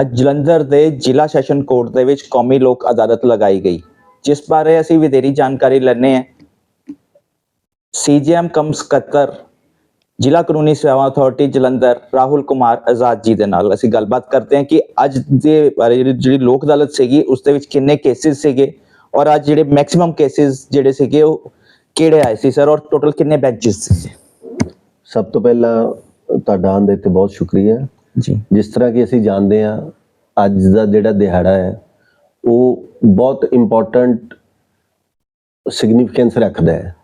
ਅੱਜ ਜਲੰਧਰ ਦੇ ਜ਼ਿਲ੍ਹਾ ਸੈਸ਼ਨ ਕੋਰਟ ਦੇ ਵਿੱਚ ਕੌਮੀ ਲੋਕ ਅਦਾਲਤ ਲਗਾਈ ਗਈ, ਜਿਸ ਬਾਰੇ ਅਸੀਂ ਵਧੇਰੀ ਜਾਣਕਾਰੀ ਲੈਣੇ ਹੈ। ਸੀਜੀਐਮ ਕਮ ਸਕੱਤਰ, ਜ਼ਿਲ੍ਹਾ ਕਾਨੂੰਨੀ ਸੇਵਾ ਅਥਾਰਟੀ ਜਲੰਧਰ, ਰਾਹੁਲ ਕੁਮਾਰ ਆਜ਼ਾਦ ਜੀ ਦੇ ਨਾਲ ਅਸੀਂ ਗੱਲਬਾਤ ਕਰਦੇ ਹਾਂ ਕਿ ਅੱਜ ਦੇ ਬਾਰੇ ਜਿਹੜੀ ਲੋਕ ਅਦਾਲਤ ਸੀਗੀ, ਉਸ ਦੇ ਵਿੱਚ ਕਿੰਨੇ ਕੇਸਿਸ ਸੀਗੇ ਔਰ ਅੱਜ ਜਿਹੜੇ ਮੈਕਸਿਮਮ ਕੇਸਿਸ ਜਿਹੜੇ ਸੀਗੇ ਉਹ ਕਿਹੜੇ ਆਏ ਸੀ ਸਰ ਔਰ ਟੋਟਲ ਕਿੰਨੇ ਬੈਂਚਸ ਸੀ? ਸਭ ਤੋਂ ਪਹਿਲਾਂ ਤੁਹਾਡਾ ਆਉਣ ਦੇ ਤੇ ਬਹੁਤ ਸ਼ੁਕਰੀਆ। ਜੀ। ਜਿਸ ਤਰ੍ਹਾਂ ਕਿ ਅਸੀਂ ਜਾਣਦੇ ਹਾਂ, ਅੱਜ ਦਾ ਜਿਹੜਾ ਦਿਹਾੜਾ ਹੈ, ਉਹ ਬਹੁਤ ਇੰਪੋਰਟੈਂਟ ਸਿਗਨੀਫੀਕੈਂਸ ਰੱਖਦਾ ਹੈ।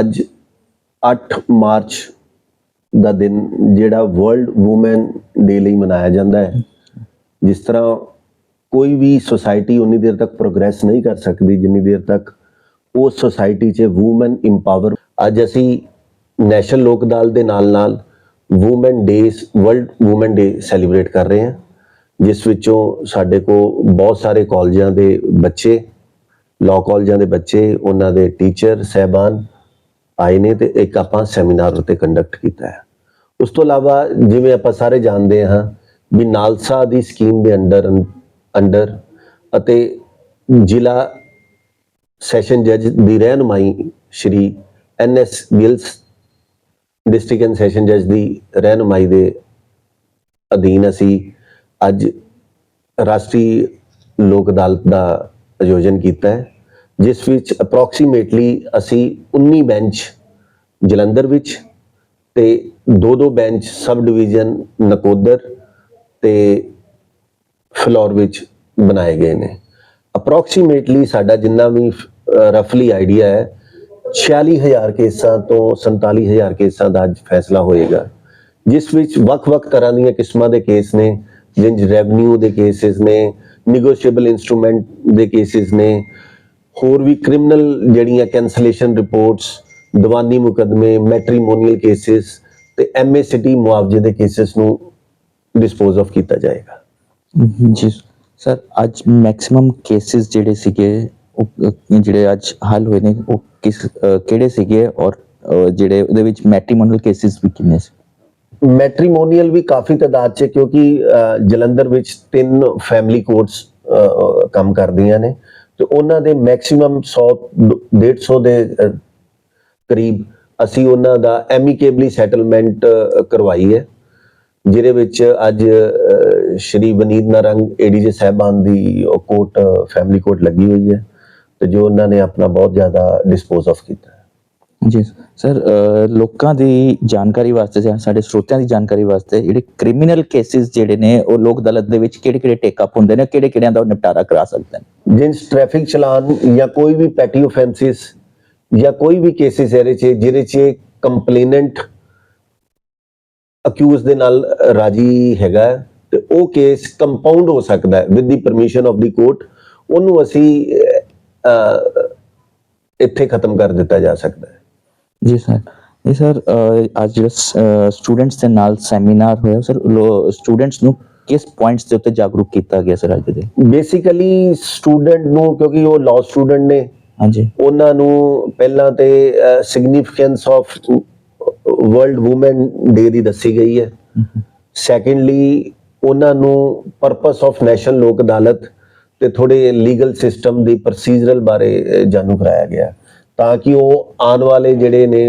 ਅੱਜ 8 ਮਾਰਚ ਦਾ ਦਿਨ ਜਿਹੜਾ ਵਰਲਡ ਔਮਨ ਡੇ ਲਈ ਮਨਾਇਆ ਜਾਂਦਾ ਹੈ। ਜਿਸ ਤਰ੍ਹਾਂ ਕੋਈ ਵੀ ਸੁਸਾਇਟੀ ਉਨੀ ਦੇਰ ਤੱਕ ਪ੍ਰੋਗਰੈਸ ਨਹੀਂ ਕਰ ਸਕਦੀ, ਜਿੰਨੀ ਦੇਰ ਤੱਕ ਉਸ ਸੁਸਾਇਟੀ 'ਚ ਔਮਨ ਇੰਪਾਵਰ ਅੱਜ ਅਸੀਂ ਨੈਸ਼ਨਲ ਲੋਕ ਦਲ ਦੇ ਨਾਲ ਨਾਲ women days world women day celebrate ਕਰ ਰਹੇ ਹਾਂ, ਜਿਸ ਵਿੱਚੋਂ ਸਾਡੇ ਕੋਲ ਬਹੁਤ ਸਾਰੇ ਕਾਲਜਾਂ ਦੇ ਬੱਚੇ ਲਾਅ ਕਾਲਜਾਂ ਦੇ ਬੱਚੇ, ਉਹਨਾਂ ਦੇ ਟੀਚਰ ਸਹਿਬਾਨ ਆਏ ਨੇ ਤੇ ਇੱਕ ਆਪਾਂ ਸੈਮੀਨਾਰ ਉੱਤੇ ਕੰਡਕਟ ਕੀਤਾ ਹੈ। ਉਸ ਤੋਂ ਇਲਾਵਾ ਜਿਵੇਂ ਆਪਾਂ ਸਾਰੇ ਜਾਣਦੇ ਹਾਂ ਵੀ ਨਾਲਸਾ ਦੀ ਸਕੀਮ ਦੇ ਅੰਡਰ ਅੰਡਰ ਅਤੇ ਜ਼ਿਲ੍ਹਾ ਸੈਸ਼ਨ ਜੱਜ ਦੀ ਰਹਿਨੁਮਾਈ Shri N S Gills district and session ਜੱਜ ਦੀ ਰਹਿਨੁਮਾਈ ਦੇ ਅਧੀਨ ਅਸੀਂ ਅੱਜ ਰਾਸ਼ਟਰੀ ਲੋਕ ਅਦਾਲਤ ਦਾ ਆਯੋਜਨ ਕੀਤਾ ਹੈ, ਜਿਸ ਵਿੱਚ ਅਪਰੋਕਸੀਮੇਟਲੀ ਅਸੀਂ 19 ਬੈਂਚ ਜਲੰਧਰ ਵਿੱਚ ਤੇ ਦੋ ਦੋ ਬੈਂਚ ਸਬ ਡਿਵੀਜ਼ਨ ਨਕੋਦਰ ਤੇ ਫਲੋਰ ਵਿੱਚ ਬਣਾਏ ਗਏ ਨੇ। ਅਪਰੋਕਸੀਮੇਟਲੀ ਸਾਡਾ ਜਿੰਨਾ ਵੀ ਰਫਲੀ ਆਈਡੀਆ ਹੈ 46000 ਕੇਸਾਂ ਤੋਂ 47000 ਕੇਸਾਂ ਦਾ ਅੱਜ ਫੈਸਲਾ ਹੋਏਗਾ, ਜਿਸ ਵਿੱਚ ਵੱਖ-ਵੱਖ ਤਰ੍ਹਾਂ ਦੀਆਂ ਕਿਸਮਾਂ ਦੇ ਕੇਸ ਨੇ ਜਿੰਜ ਰੈਵਨਿਊ ਦੇ ਕੇਸਿਸ ਨੇ ਨਿਗੋਸ਼ੀਏਬਲ ਇਨਸਟਰੂਮੈਂਟ ਦੇ ਕੇਸਿਸ ਨੇ, ਹੋਰ ਵੀ ਕ੍ਰਿਮੀਨਲ ਜਿਹੜੀਆਂ ਕੈਂਸਲੇਸ਼ਨ ਰਿਪੋਰਟਸ ਦੀਵਾਨੀ ਮੁਕਦਮੇ ਮੈਟ੍ਰੀਮੋਨੀਅਲ ਕੇਸਿਸ ਤੇ ਐਮਏਸੀਟੀ ਮੁਆਵਜ਼ੇ ਦੇ ਕੇਸਿਸ ਨੂੰ ਡਿਸਪੋਜ਼ ਆਫ ਕੀਤਾ ਜਾਏਗਾ। ਜੀ। ਸਰ, ਅੱਜ ਮੈਕਸਿਮਮ ਕੇਸਿਸ ਜਿਹੜੇ ਸੀਗੇ ਉਹ ਜਿਹੜੇ ਅੱਜ ਹੱਲ ਹੋਏ ਨੇ, ਉਹ ਕਿਸ ਕਿਹੜੇ ਸੀਗੇ ਔਰ ਜਿਹੜੇ ਉਹਦੇ ਵਿੱਚ ਮੈਟ੍ਰੀਮੋਨੀਅਲ ਕੇਸਿਸ ਵੀ ਕਿੰਨੇ ਸੀ? ਮੈਟ੍ਰੀਮੋਨੀਅਲ ਵੀ ਕਾਫੀ ਤਾਦਾਦ 'ਚ ਕਿਉਂਕਿ ਜਲੰਧਰ ਵਿੱਚ ਤਿੰਨ ਫੈਮਿਲੀ ਕੋਰਟਸ ਕੰਮ ਕਰਦੀਆਂ ਨੇ। ਤੇ ਉਹਨਾਂ ਦੇ ਮੈਕਸਿਮਮ 100 150 ਦੇ ਕਰੀਬ ਅਸੀਂ ਉਹਨਾਂ ਦਾ ਐਮੀਕੇਬਲੀ ਸੈਟਲਮੈਂਟ ਕਰਵਾਈ ਹੈ। ਜਿਹਦੇ ਵਿੱਚ ਅੱਜ ਸ਼੍ਰੀ ਵਨੀਤ ਨਰੰਗ ਏਡੀਜੇ ਸਾਹਿਬਾਨ ਦੀ ਕੋਰਟ ਫੈਮਿਲੀ ਕੋਰਟ ਲੱਗੀ ਹੋਈ ਹੈ। ਤੇ ਜੋ ਉਹਨਾਂ ਨੇ ਆਪਣਾ ਬਹੁਤ ਜ਼ਿਆਦਾ ਡਿਸਪੋਜ਼ ਆਫ ਕੀਤਾ ਜੀ ਸਰ ਲੋਕਾਂ ਦੀ ਜਾਣਕਾਰੀ ਵਾਸਤੇ ਜਾਂ ਸਾਡੇ ਸਰੋਤਿਆਂ ਦੀ ਜਾਣਕਾਰੀ ਵਾਸਤੇ ਜਿਹੜੇ ਕ੍ਰਿਮੀਨਲ ਕੇਸਿਸ ਜਿਹੜੇ ਨੇ ਉਹ ਲੋਕ ਅਦਾਲਤ ਦੇ ਵਿੱਚ ਕਿਹੜੇ ਕਿਹੜੇ ਟੇਕ ਅਪ ਹੁੰਦੇ ਨੇ ਕਿਹੜੇ ਕਿਹੜਿਆਂ ਦਾ ਉਹ ਨਿਪਟਾਰਾ ਕਰਾ ਸਕਦੇ ਨੇ? ਜਿੰਸ ਟ੍ਰੈਫਿਕ ਚਲਾਨ ਜਾਂ ਕੋਈ ਵੀ ਪੈਟੀ ਆਫੈਂਸਿਸ ਜਾਂ ਕੋਈ ਵੀ ਕੇਸਿਸ ਇਹਦੇ ਚ ਜਿਹਦੇ ਚ ਕੰਪਲੇਨੈਂਟ ਅਕਿਊਜ਼ ਦੇ ਨਾਲ ਰਾਜੀ ਹੈਗਾ ਤੇ ਉਹ ਕੇਸ ਕੰਪਾਊਂਡ ਹੋ ਸਕਦਾ ਹੈ। With the permission of the court ਉਹਨੂੰ ਅਸੀਂ ਇੱਥੇ ਖਤਮ ਕਰ ਦਿੱਤਾ ਜਾ ਸਕਦਾ ਹੈ। ਜੀ ਸਰ। ਜੀ ਸਰ ਅੱਜ ਜਿਹੜਾ ਸਟੂਡੈਂਟਸ ਦੇ ਨਾਲ ਸੈਮੀਨਾਰ ਹੋਇਆ ਸਰ ਸਟੂਡੈਂਟਸ ਨੂੰ ਕਿਸ ਪੁਆਇੰਟਸ ਦੇ ਉੱਤੇ ਜਾਗਰੂਕ ਕੀਤਾ ਗਿਆ ਸਰ ਅੱਜ ਦੇ? ਬੇਸਿਕਲੀ ਸਟੂਡੈਂਟ ਨੂੰ ਕਿਉਂਕਿ ਉਹ ਲਾਅ ਸਟੂਡੈਂਟ ਨੇ ਹਾਂਜੀ। ਉਹਨਾਂ ਨੂੰ ਪਹਿਲਾਂ ਤੇ significance of world women day ਦੀ ਦੱਸੀ ਗਈ ਹੈ। ਸੈਕੰਡਲੀ ਉਹਨਾਂ ਨੂੰ ਪਰਪਸ ਆਫ ਨੈਸ਼ਨਲ ਲੋਕ ਅਦਾਲਤ ਤੇ ਥੋੜੇ ਲੀਗਲ ਸਿਸਟਮ ਦੀ ਪ੍ਰੋਸੀਜਰਲ ਬਾਰੇ ਜਾਣੂ ਕਰਾਇਆ ਗਿਆ। ਤਾਂ ਕਿ ਉਹ ਆਉਣ ਵਾਲੇ ਜਿਹੜੇ ਨੇ,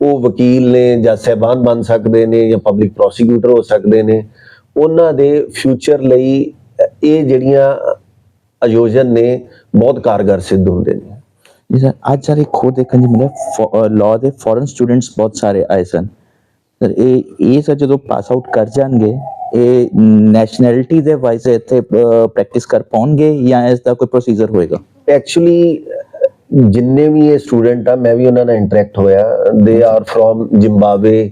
ਉਹ ਵਕੀਲ ਨੇ ਜਾਂ ਸਹਿਬਾਨ ਬਣ ਸਕਦੇ ਨੇ ਜਾਂ ਪਬਲਿਕ ਪ੍ਰੋਸੀਕਿਊਟਰ ਹੋ ਸਕਦੇ ਨੇ, ਉਹਨਾਂ ਦੇ ਫਿਊਚਰ ਲਈ ਇਹ ਜਿਹੜੀਆਂ ਆਯੋਜਨ ਨੇ ਬਹੁਤ ਕਾਰਗਰ ਸਿੱਧ ਹੁੰਦੇ ਨੇ। ਜੀ ਸਰ, ਅੱਜ ਸਾਰੇ ਖੋਦ ਦੇਖਣ ਨੂੰ ਮਿਲਿਆ ਲਾਅ ਦੇ ਫੋਰਨ ਸਟੂਡੈਂਟਸ ਬਹੁਤ ਸਾਰੇ ਆਏ ਸਨ। ਸਰ, ਇਹ ਇਹ ਸਰ ਜਦੋਂ ਪਾਸ ਆਊਟ ਕਰ ਜਾਣਗੇ ਇਹ ਨੈਸ਼ਨੈਲਿਟੀ ਦੇ ਵਾਈਸ ਇੱਥੇ ਪ੍ਰੈਕਟਿਸ ਕਰ ਪਾਉਣਗੇ ਜਾਂ ਇਸ ਦਾ ਕੋਈ ਪ੍ਰੋਸੀਜਰ ਹੋਏਗਾ? ਐਕਚੁਅਲੀ ਜਿੰਨੇ ਵੀ ਇਹ ਸਟੂਡੈਂਟ ਆ ਮੈਂ ਵੀ ਉਹਨਾਂ ਨਾਲ ਇੰਟਰੈਕਟ ਹੋਇਆ। They are from Zimbabwe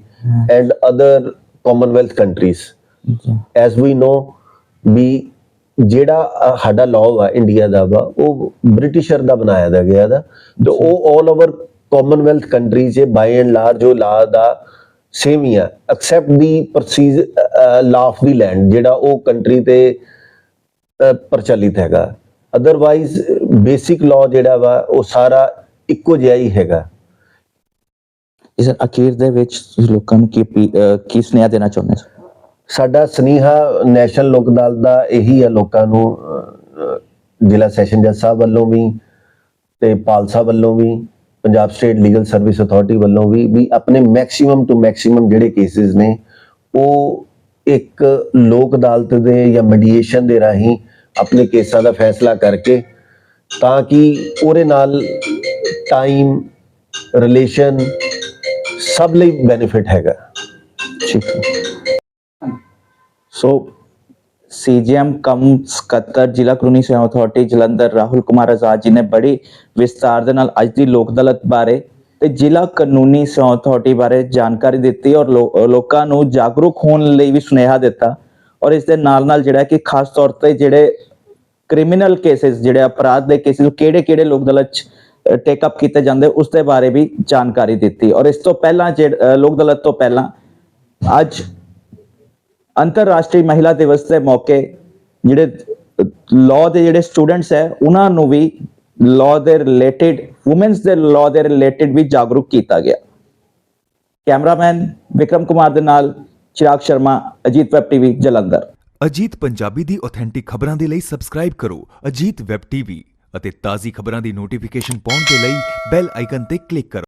and other Commonwealth countries as we know we ਜਿਹੜਾ ਸਾਡਾ ਲਾਅ ਵਾ ਇੰਡੀਆ ਦਾ ਵਾ ਉਹ ਬ੍ਰਿਟਿਸ਼ਰ ਦਾ ਬਣਾਇਆ ਦਾ ਗਿਆ ਦਾ। ਤੇ ਉਹ 올 ਓਵਰ ਕਾਮਨਵੈਲਥ ਕੰਟਰੀਜ਼ ਚ ਬਾਈ ਐਂਡ ਲਾਰਜ ਜੋ ਲਾਅ ਦਾ ਸੇਮ ਹੀ ਆ except the procedure law of the land ਜਿਹੜਾ ਉਹ ਕੰਟਰੀ ਤੇ ਪ੍ਰਚਲਿਤ ਹੈਗਾ। ਅਦਰਵਾਈਜ਼ ਬੇਸਿਕ ਲਾਅ ਜਿਹੜਾ ਵਾ ਉਹ ਸਾਰਾ ਇੱਕੋ ਜਿਹਾ ਹੀ ਹੈਗਾ। ਸਰ ਅਖੀਰ ਦੇ ਵਿੱਚ ਤੁਸੀਂ ਲੋਕਾਂ ਨੂੰ ਕੀ ਕੀ ਸੁਨੇਹਾ ਦੇਣਾ ਚਾਹੁੰਦੇ ਸਰ ਸਾਡਾ ਸਨੇਹਾ ਨੈਸ਼ਨਲ ਲੋਕ ਅਦਾਲਤ ਦਾ ਇਹੀ ਹੈ ਲੋਕਾਂ ਨੂੰ ਜ਼ਿਲ੍ਹਾ ਸੈਸ਼ਨ ਜੱਜ ਸਾਹਿਬ ਵੱਲੋਂ ਵੀ ਤੇ ਪਾਲਸਾ ਵੱਲੋਂ ਵੀ। Punjab state legal service authority ਵੱਲੋਂ ਵੀ ਵੀ ਆਪਣੇ ਮੈਕਸਿਮਮ ਟੂ ਮੈਕਸਿਮਮ ਜਿਹੜੇ ਕੇਸਿਸ ਨੇ ਉਹ ਇੱਕ ਲੋਕ ਅਦਾਲਤ ਦੇ ਜਾਂ ਮੀਡੀਏਸ਼ਨ ਦੇ ਰਾਹੀਂ ਆਪਣੇ ਕੇਸਾਂ ਦਾ ਫੈਸਲਾ ਕਰਕੇ ਤਾਂ ਕਿ ਉਹਦੇ ਨਾਲ ਟਾਈਮ ਰਿਲੇਸ਼ਨ ਸਭ ਲਈ ਬੈਨੀਫਿਟ ਹੈਗਾ। ਠੀਕ ਸੋ ਸੀਜੀਐਮ ਕਮ ਸਕੱਤਰ, ਜ਼ਿਲ੍ਹਾ ਕਾਨੂੰਨੀ ਸੇਵਾ ਅਥਾਰਟੀ ਜਲੰਧਰ, ਰਾਹੁਲ ਕੁਮਾਰ ਆਜ਼ਾਦ ਜੀ ਨੇ ਬੜੀ ਵਿਸਤਾਰ ਦੇ ਨਾਲ ਅੱਜ ਦੀ ਲੋਕ ਅਦਾਲਤ ਬਾਰੇ ਤੇ ਜ਼ਿਲ੍ਹਾ ਕਾਨੂੰਨੀ ਸੇਵਾ ਅਥਾਰਟੀ ਬਾਰੇ ਜਾਣਕਾਰੀ ਦਿੱਤੀ ਔਰ ਲੋਕਾਂ ਨੂੰ ਜਾਗਰੂਕ ਹੋਣ ਲਈ ਵੀ ਸੁਨੇਹਾ ਦਿੱਤਾ ਔਰ ਇਸ ਦੇ ਨਾਲ ਨਾਲ ਜਿਹੜਾ ਕਿ ਖਾਸ ਤੌਰ ਤੇ ਜਿਹੜੇ ਕ੍ਰਿਮੀਨਲ ਕੇਸਿਸ ਜਿਹੜੇ ਅਪਰਾਧ ਦੇ ਕੇਸਿਸ ਕਿਹੜੇ ਕਿਹੜੇ ਲੋਕ ਅਦਾਲਤ ਚ ਟੇਕ ਅਪ ਕੀਤੇ ਜਾਂਦੇ, ਉਸ ਦੇ ਬਾਰੇ ਵੀ ਜਾਣਕਾਰੀ ਦਿੱਤੀ ਔਰ ਇਸ ਤੋਂ ਪਹਿਲਾਂ ਜਿਹੜਾ ਲੋਕ ਅਦਾਲਤ ਤੋਂ ਪਹਿਲਾਂ ਅੱਜ ਅੰਤਰਰਾਸ਼ਟਰੀ ਮਹਿਲਾ ਦਿਵਸ ਦੇ ਮੌਕੇ ਜਿਹੜੇ ਲਾਅ ਦੇ ਜਿਹੜੇ ਸਟੂਡੈਂਟਸ ਹੈ, ਉਹਨਾਂ ਨੂੰ ਵੀ ਲਾਅ ਦੇ ਰਿਲੇਟਡ ਔਮਨਸ ਦੇ ਲਾਅ ਦੇ ਰਿਲੇਟਡ ਵੀ ਜਾਗਰੂਕ ਕੀਤਾ ਗਿਆ। ਕੈਮਰਾਮੈਨ ਵਿਕਰਮ ਕੁਮਾਰ ਦੇ ਨਾਲ ਚਿਰਾਗ ਸ਼ਰਮਾ, ਅਜੀਤ ਵੈਬ ਟੀਵੀ, ਜਲੰਧਰ। ਅਜੀਤ ਪੰਜਾਬੀ ਦੀ ਆਥੈਂਟਿਕ ਖਬਰਾਂ ਦੇ ਲਈ ਸਬਸਕ੍ਰਾਈਬ ਕਰੋ ਅਜੀਤ ਵੈਬ ਟੀਵੀ ਅਤੇ ਤਾਜ਼ੀ ਖਬਰਾਂ ਦੀ ਨੋਟੀਫਿਕੇਸ਼ਨ ਪਾਉਣ ਦੇ ਲਈ ਬੈਲ ਆਈਕਨ ਤੇ ਕਲਿੱਕ ਕਰੋ।